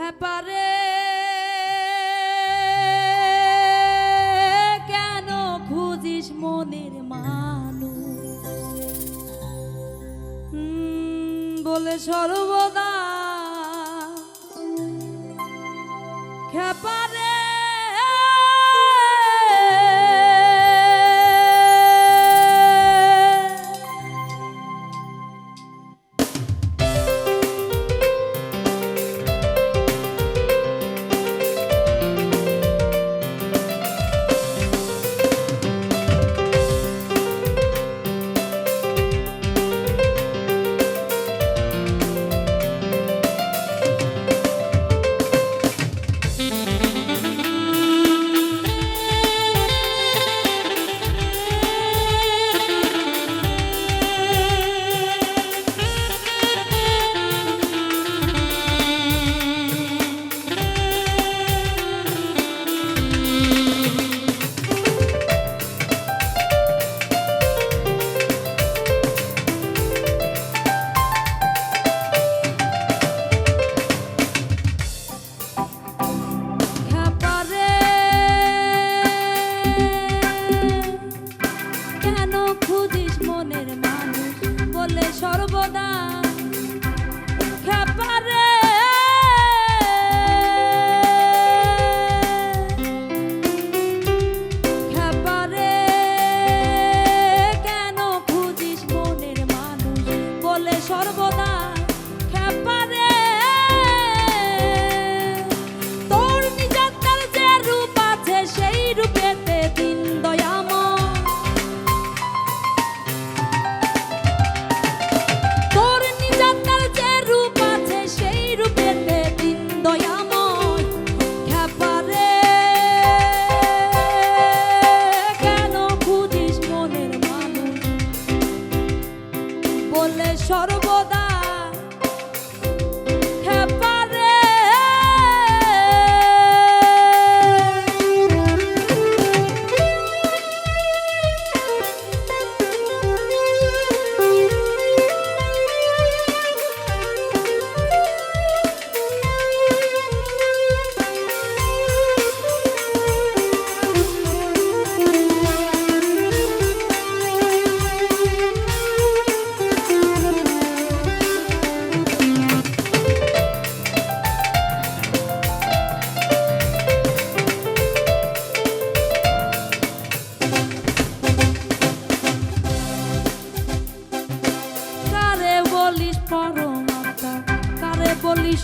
খেপারে কেন খুঁজিস মনের হুম, বলে সর্বদা খেপারে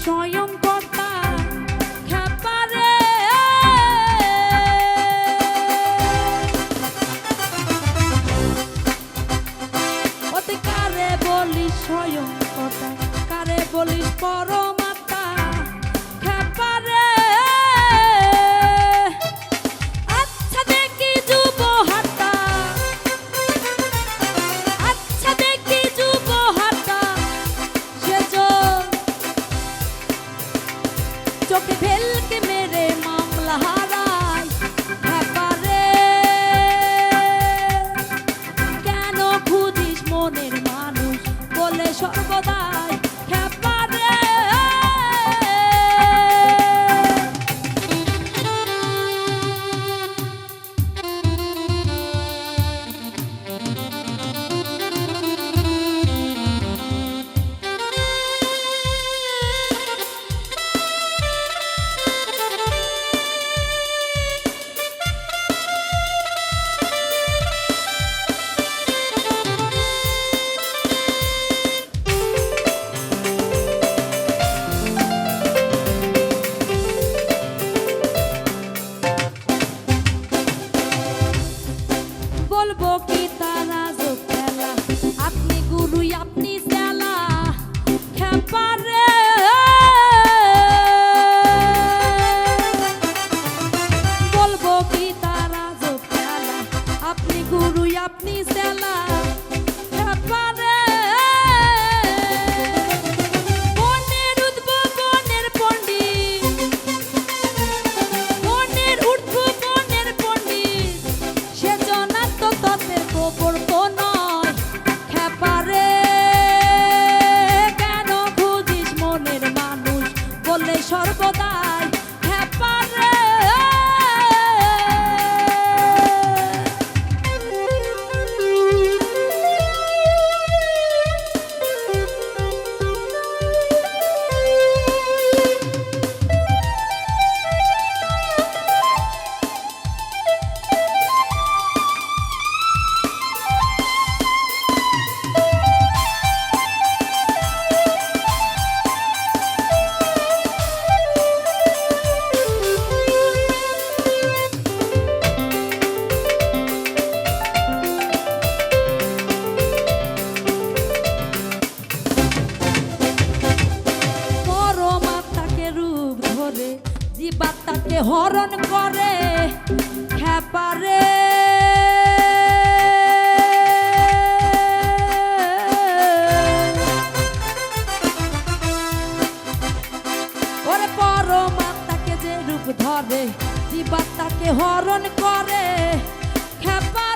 স্বয়ং করে জীবাত্মাকে হরণ করে খেপারে। ওরে পরমাত্মাকে যে রূপ ধরে জীবাত্মাকে হরণ করে খেপারে।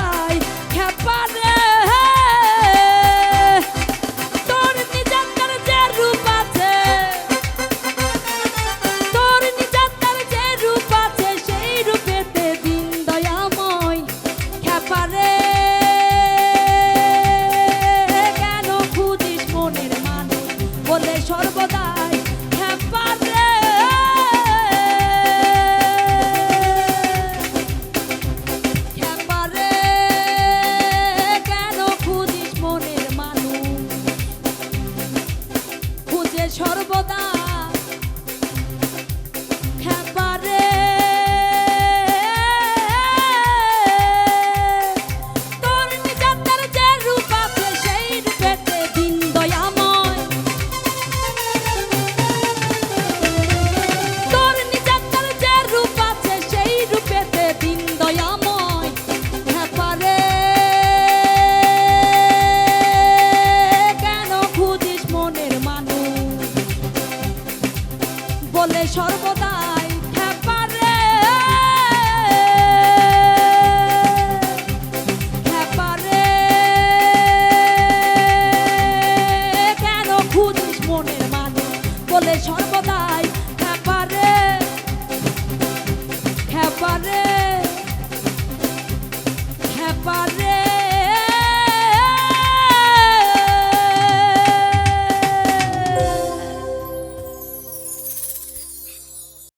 সর্বদা বলে সর্বদা